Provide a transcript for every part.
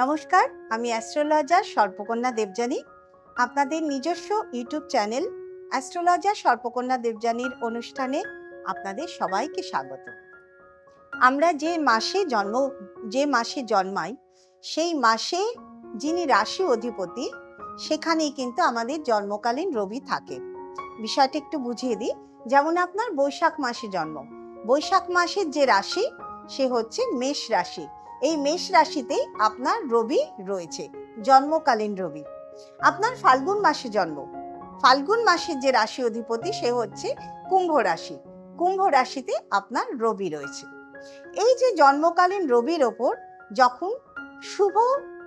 নমস্কার, আমি অ্যাস্ট্রোলজার সর্পকন্যা দেবযানী। আপনাদের নিজস্ব ইউটিউব চ্যানেল অ্যাস্ট্রোলজার সর্পকন্যা দেবযানীর অনুষ্ঠানে আপনাদের সবাইকে স্বাগত। আমরা যে মাসে জন্ম, যে মাসে জন্মাই, সেই মাসে যিনি রাশি অধিপতি, সেখানেই কিন্তু আমাদের জন্মকালীন রবি থাকে। বিষয়টা একটু বুঝিয়ে দিই, যেমন আপনার বৈশাখ মাসে জন্ম। বৈশাখ মাসের যে রাশি, সে হচ্ছে মেষ রাশি। এই মেষ রাশিতেই আপনার রবি রয়েছে, জন্মকালীন রবি। আপনার ফাল্গুন মাসে জন্ম। ফাল্গুন মাসের যে রাশি অধিপতি, সে হচ্ছে কুম্ভ রাশি। কুম্ভ রাশিতে আপনার রবি রয়েছে। এই যে জন্মকালীন রবির ওপর যখন শুভ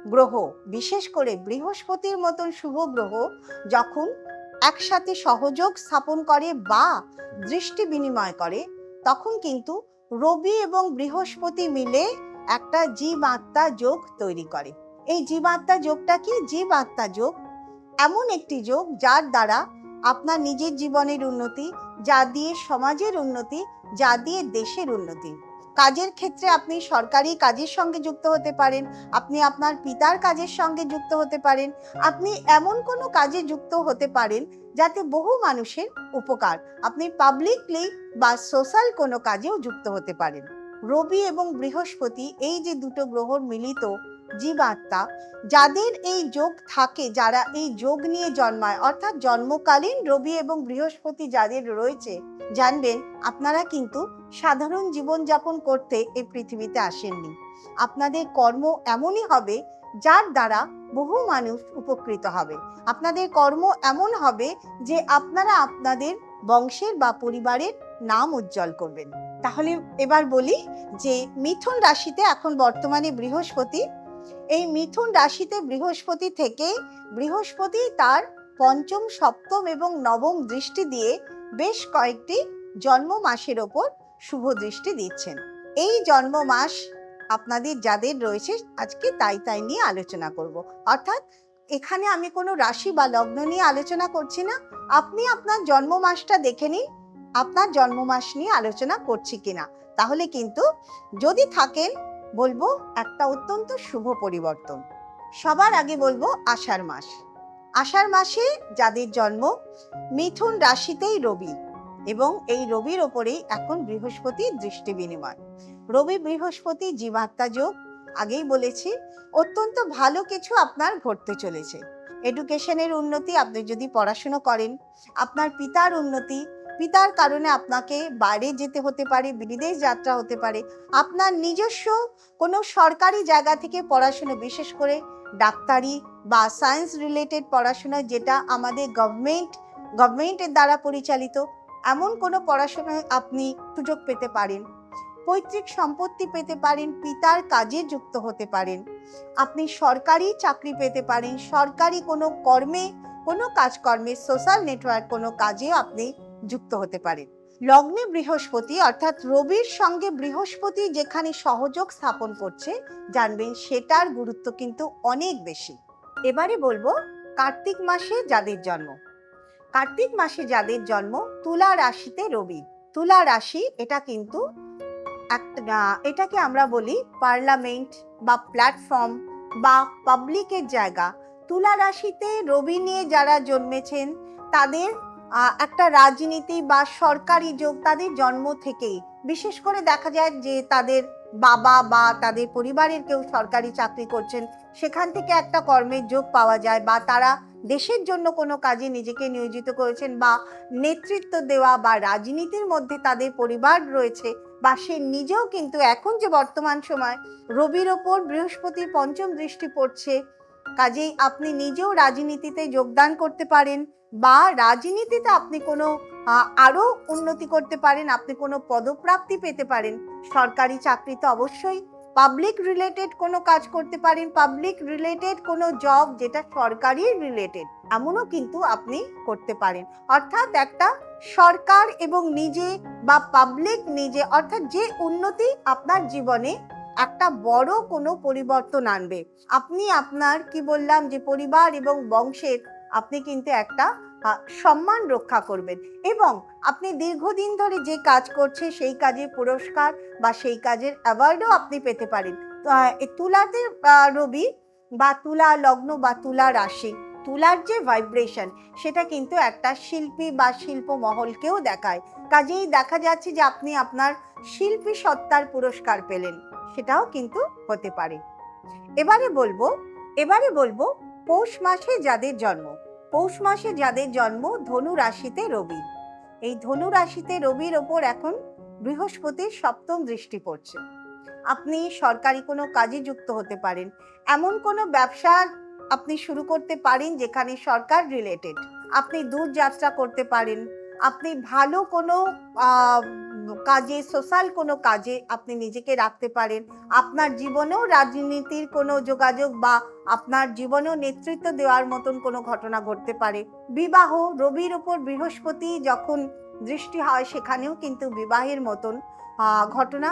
গ্রহ, বিশেষ করে বৃহস্পতির মতন শুভ গ্রহ যখন একসাথে সহযোগ স্থাপন করে বা দৃষ্টি বিনিময় করে, তখন কিন্তু রবি এবং বৃহস্পতি মিলে একটা জীব আত্মা যোগ তৈরি করে। এই জীব আত্মা যোগটা কি? জীব আত্মা যোগ এমন একটি যোগ যার দ্বারা আপনার নিজের জীবনের উন্নতি, যা দিয়ে সমাজের উন্নতি, যা দিয়ে দেশের উন্নতি। কাজের ক্ষেত্রে আপনি সরকারি কাজের সঙ্গে যুক্ত হতে পারেন, আপনি আপনার পিতার কাজের সঙ্গে যুক্ত হতে পারেন, আপনি এমন কোনো কাজে যুক্ত হতে পারেন যাতে বহু মানুষের উপকার। আপনি পাবলিকলি বা সোশ্যাল কোনো কাজেও যুক্ত হতে পারেন। রবি এবং বৃহস্পতি এই যে দুটো গ্রহর মিলিত জীবাত্মা, যাদের এই যোগ থাকে, যারা এই যোগ নিয়ে জন্মায়, অর্থাৎ জন্মকালীন রবি এবং বৃহস্পতি যাদের রয়েছে, জানবেন আপনারা কিন্তু সাধারণ জীবনযাপন করতে এই পৃথিবীতে আসেননি। আপনাদের কর্ম এমনই হবে যার দ্বারা বহু মানুষ উপকৃত হবে। আপনাদের কর্ম এমন হবে যে আপনারা আপনাদের বংশের বা পরিবারের নাম উজ্জ্বল করবেন। তাহলে এবার বলি যে মিথুন রাশিতে এখন বর্তমানে বৃহস্পতি। এই মিথুন রাশিতে বৃহস্পতি থেকে বৃহস্পতি তার পঞ্চম, সপ্তম এবং নবম দৃষ্টি দিয়ে বেশ কয়েকটি জন্ম মাসের ওপর শুভ দৃষ্টি দিচ্ছেন। এই জন্ম মাস আপনাদের যাদের রয়েছে আজকে তাই তাই নিয়ে আলোচনা করব। অর্থাৎ এখানে আমি কোনো রাশি বা লগ্ন নিয়ে আলোচনা করছি না। আপনি আপনার জন্ম মাসটা দেখে নিন। আপনার জন্ম মাস নিয়ে আলোচনা করছি কিনা। তাহলে কিন্তু যদি থাকেন, বলব একটা অত্যন্ত শুভ পরিবর্তন। সবার আগে বলব আষাঢ় মাস। আষাঢ় মাসে যাদের জন্ম মিথুন রাশিতেই রবি এবং এই রবির ওপরেই এখন বৃহস্পতির দৃষ্টি বিনিময়। রবি বৃহস্পতি জীবাত্মা যোগ, আগেই বলেছি, অত্যন্ত ভালো কিছু আপনার ঘটতে চলেছে। এডুকেশনের উন্নতি, আপনি যদি পড়াশুনো করেন, আপনার পিতার উন্নতি পিতার কারণে আপনাকে বাইরে যেতে হতে পারে, বিদেশ যাত্রা হতে পারে। আপনার নিজস্ব কোনো সরকারি জায়গা থেকে পড়াশুনো, বিশেষ করে ডাক্তারি বা সায়েন্স রিলেটেড পড়াশোনা, যেটা আমাদের গভর্নমেন্ট গভর্নমেন্টের দ্বারা পরিচালিত, এমন কোনো পড়াশোনায় আপনি সুযোগ পেতে পারেন। পৈতৃক সম্পত্তি পেতে পারেন, পিতার কাজে যুক্ত হতে পারেন। আপনি সরকারি চাকরি পেতে পারেন, সরকারি কোনো কর্মে, কোনো কাজকর্মে সোশ্যাল নেটওয়ার্ক কোনো কাজে আপনি যুক্ত হতে পারেন। লগ্নে বৃহস্পতি অর্থাৎ রবির সঙ্গে বৃহস্পতি যেখানে সহযোগ স্থাপন করছে, জানবেন সেটার গুরুত্ব কিন্তু অনেক বেশি। এবারে বলব কার্তিক মাসে যাদের জন্ম। কার্তিক মাসে যাদের জন্ম, তুলা রাশিতে রবি। তুলা রাশি, এটা কিন্তু একটা এটাকে আমরা বলি পার্লামেন্ট বা প্ল্যাটফর্ম বা পাবলিকের জায়গা। তুলা রাশিতে রবি নিয়ে যারা জন্মেছেন, তাদের একটা রাজনীতি বা সরকারি যোগ তাদের জন্ম থেকেই। বিশেষ করে দেখা যায় যে তাদের বাবা বা তাদের পরিবারের কেউ সরকারি চাকরি করছেন, সেখান থেকে একটা কর্মের যোগ পাওয়া যায় বা তারা দেশের জন্য কোনো কাজে নিজেকে নিয়োজিত করেছেন বা নেতৃত্ব দেওয়া বা রাজনীতির মধ্যে তাদের পরিবার রয়েছে বা সে নিজেও কিন্তু এখন যে বর্তমান সময় রবির ওপর বৃহস্পতির পঞ্চম দৃষ্টি পড়ছে, কাজেই আপনি নিজেও রাজনীতিতে যোগদান করতে পারেন। বা রাজনীতিতে আপনি কোনো আহ, আরও উন্নতি করতে পারেন আপনি কোনো পদপ্রাপ্তি পেতে পারেন। সরকারি চাকরি তো অবশ্যই পাবলিক রিলেটেড কোনো কাজ করতে পারেন পাবলিক রিলেটেড কোনো জব যেটা সরকারি রিলেটেড এমনও কিন্তু আপনি করতে পারেন। অর্থাৎ একটা সরকার এবং নিজে বা পাবলিক নিজে অর্থাৎ যে উন্নতি আপনার জীবনে একটা বড় কোনো পরিবর্তন আনবে। আপনি আপনার কি বললাম যে পরিবার এবং বংশের আপনি কিন্তু একটা সম্মান রক্ষা করবেন। এবং আপনি দীর্ঘদিন ধরে যে কাজ করছে, সেই কাজের পুরস্কার বা সেই কাজের অ্যাওয়ার্ডও আপনি পেতে পারেন। তুলাতে রবি বা তুলা লগ্ন বা তুলা রাশি, তুলার যে ভাইব্রেশন সেটা কিন্তু একটা শিল্পী বা শিল্প মহলকেও দেখায়। কাজেই দেখা যাচ্ছে যে আপনি আপনার শিল্পী সত্তার পুরস্কার পেলেন, সেটাও কিন্তু হতে পারে। এবারে বলব এবারে বলব পৌষ মাসে যাদের জন্ম। পৌষ মাসে যাদের জন্ম ধনু রাশিতে রবি। এই ধনু রাশিতে রবির ওপর এখন বৃহস্পতির সপ্তম দৃষ্টি পড়ছে। আপনি সরকারি কোনো কাজে যুক্ত হতে পারেন। এমন কোনো ব্যবসা আপনি শুরু করতে পারেন যেখানে সরকার রিলেটেড আপনি দূর যাত্রা করতে পারেন। আপনি ভালো কোনো কাজে সোশ্যাল কোনো কাজে আপনি নিজেকে রাখতে পারেন। আপনার জীবনেও রাজনীতির কোনো যোগাযোগ বা আপনার জীবনেও নেতৃত্ব দেওয়ার মতন কোনো ঘটনা ঘটতে পারে। বিবাহ রবির ওপর বৃহস্পতি যখন দৃষ্টি হয়, সেখানেও কিন্তু বিবাহের মতন ঘটনা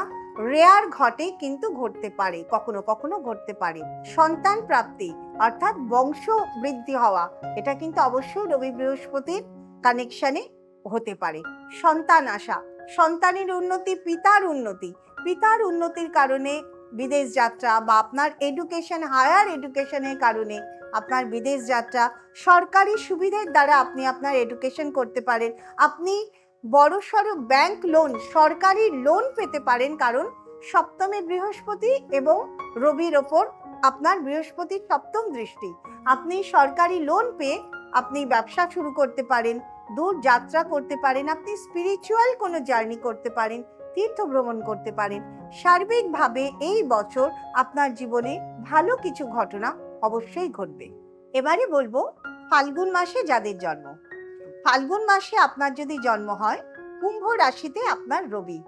রেয়ার ঘটে কিন্তু ঘটতে পারে, কখনো কখনো ঘটতে পারে। সন্তান প্রাপ্তি অর্থাৎ বংশ বৃদ্ধি হওয়া, এটা কিন্তু অবশ্যই রবি বৃহস্পতির কানেকশনে হতে পারে। সন্তান আসা, সন্তানের উন্নতি, পিতার উন্নতি। পিতার উন্নতির কারণে বিদেশ যাত্রা বা আপনার এডুকেশন হায়ার এডুকেশনের কারণে আপনার বিদেশ যাত্রা সরকারি সুবিধের দ্বারা আপনি আপনার এডুকেশন করতে পারেন। আপনি বড়সড় ব্যাংক লোন সরকারি লোন পেতে পারেন কারণ সপ্তমে বৃহস্পতি এবং রবির ওপর আপনার বৃহস্পতির সপ্তম দৃষ্টি। আপনি সরকারি লোন পেয়ে আপনি ব্যবসা শুরু করতে পারেন, দূর যাত্রা করতে পারেন, আপনি স্পিরিচুয়াল কোনো জার্নি করতে পারেন। তীর্থ ভ্রমণ করতে পারেন। সার্বিকভাবে এই বছর আপনার জীবনে ভালো কিছু ঘটনা অবশ্যই ঘটবে। এবারে বলব ফাল্গুন মাসে যাদের জন্ম। ফাল্গুন মাসে আপনার যদি জন্ম হয়, কুম্ভ রাশিতে আপনার রবি।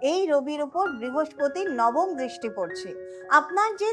এই রবির উপর বৃহস্পতির নবম দৃষ্টি পড়ছে। আপনার যে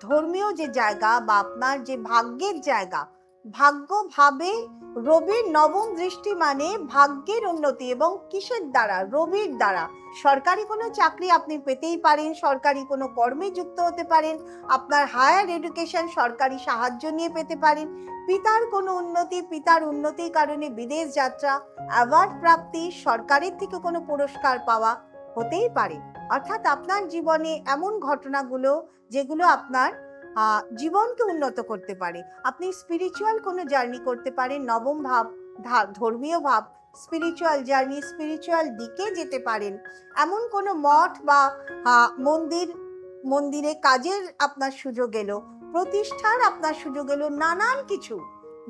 ধর্মীয় যে জায়গা বা আপনার যে ভাগ্যের জায়গা ভাগ্য ভাবে রবির নবম দৃষ্টি মানে ভাগ্যের উন্নতি এবং কিসের দ্বারা? রবির দ্বারা। সরকারি কোনো চাকরি আপনি পেতেই পারেন, সরকারি কোনো কর্মে যুক্ত হতে পারেন, আপনার হায়ার এডুকেশন সরকারি সাহায্য নিয়ে পেতে পারেন। পিতার কোনো উন্নতি, পিতার উন্নতির কারণে বিদেশ যাত্রা, অ্যাওয়ার্ড প্রাপ্তি, সরকারের থেকে কোনো পুরস্কার পাওয়া হতেই পারে। অর্থাৎ আপনার জীবনে এমন ঘটনাগুলো যেগুলো আপনার জীবনকে উন্নত করতে পারে। আপনি স্পিরিচুয়াল কোনো জার্নি করতে পারেন, নবম ভাব ধর্মীয় ভাব স্পিরিচুয়াল জার্নি স্পিরিচুয়াল দিকে যেতে পারেন। এমন কোনো মঠ বা মন্দির, মন্দিরে কাজের আপনার সুযোগ এলো, প্রতিষ্ঠার আপনার সুযোগ এলো, নানান কিছু।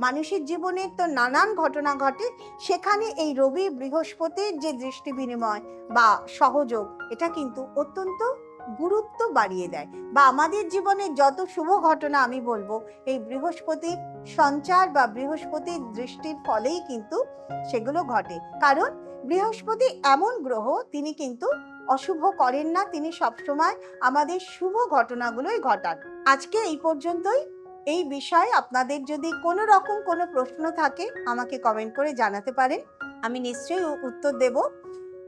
মানুষের জীবনে তো নানান ঘটনা ঘটে, সেখানে এই রবি বৃহস্পতির যে দৃষ্টি বিনিময় বা সহযোগ, এটা কিন্তু অত্যন্ত গুরুত্ব বাড়িয়ে দেয়। বা আমাদের জীবনে যত শুভ ঘটনা আমি বলব, এই বৃহস্পতির সঞ্চার বা বৃহস্পতির দৃষ্টির ফলেই কিন্তু সেগুলো ঘটে। কারণ বৃহস্পতি এমন গ্রহ, তিনি কিন্তু অশুভ করেন না, তিনি সবসময় আমাদের শুভ ঘটনাগুলোই ঘটান। আজকে এই পর্যন্তই। এই বিষয়ে আপনাদের যদি কোনো রকম কোনো প্রশ্ন থাকে, আমাকে কমেন্ট করে জানাতে পারেন। আমি নিশ্চয়ই উত্তর দেব।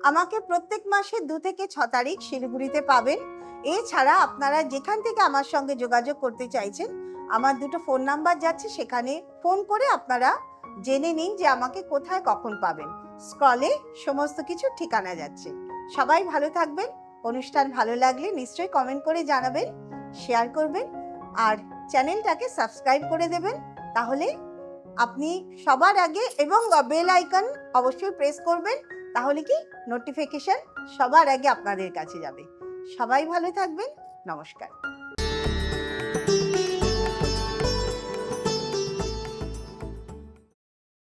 আমাকে প্রত্যেক মাসে দু থেকে ছ তারিখ শিলিগুড়িতে পাবেন। এছাড়া আপনারা যেখান থেকে আমার সঙ্গে যোগাযোগ করতে চাইছেন, আমার দুটো ফোন নাম্বার যাচ্ছে, সেখানে ফোন করে আপনারা জেনে নিন যে আমাকে কোথায় কখন পাবেন। স্ক্রলে সমস্ত কিছু ঠিকানা যাচ্ছে। সবাই ভালো থাকবেন, অনুষ্ঠান ভালো লাগলে নিশ্চয়ই কমেন্ট করে জানাবেন শেয়ার করবেন, আর চ্যানেলটাকে সাবস্ক্রাইব করে দেবেন। তাহলে আপনি সবার আগে এবং বেল আইকন অবশ্যই প্রেস করবেন, তাহলে কি নোটিফিকেশন সবার আগে আপনাদের কাছে যাবে। সবাই ভালো থাকবেন নমস্কার।